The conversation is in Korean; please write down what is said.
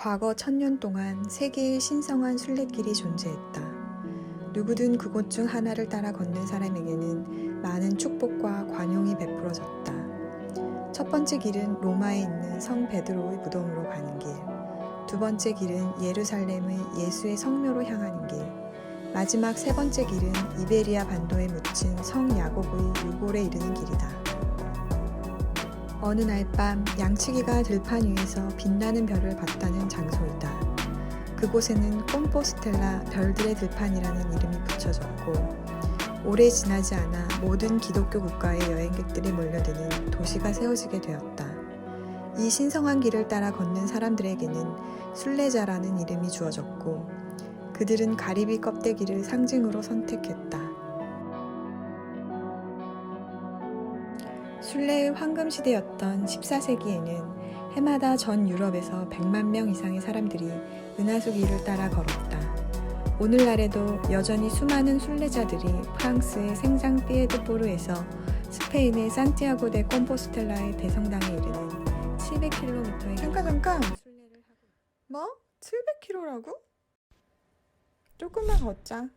과거 천년 동안 세계의 신성한 순례길이 존재했다. 누구든 그곳 중 하나를 따라 걷는 사람에게는 많은 축복과 관용이 베풀어졌다. 첫 번째 길은 로마에 있는 성 베드로의 무덤으로 가는 길. 두 번째 길은 예루살렘의 예수의 성묘로 향하는 길. 마지막 세 번째 길은 이베리아 반도에 묻힌 성 야곱의 유골에 이르는 길이다. 어느 날 밤 양치기가 들판 위에서 빛나는 별을 봤다는 장소이다. 그곳에는 꼼포스텔라 별들의 들판이라는 이름이 붙여졌고 오래 지나지 않아 모든 기독교 국가의 여행객들이 몰려드는 도시가 세워지게 되었다. 이 신성한 길을 따라 걷는 사람들에게는 순례자라는 이름이 주어졌고 그들은 가리비 껍데기를 상징으로 선택했다. 순례의 황금 시대였던 14세기에는 해마다 전 유럽에서 100만 명 이상의 사람들이 은하수 길을 따라 걸었다. 오늘날에도 여전히 수많은 순례자들이 프랑스의 생장 띠에드포르에서 스페인의 산티아고 데 콤포스텔라의 대성당에 이르는 700km의 잠깐 잠깐 순례를 하고 뭐? 700km라고? 조금만 걷자.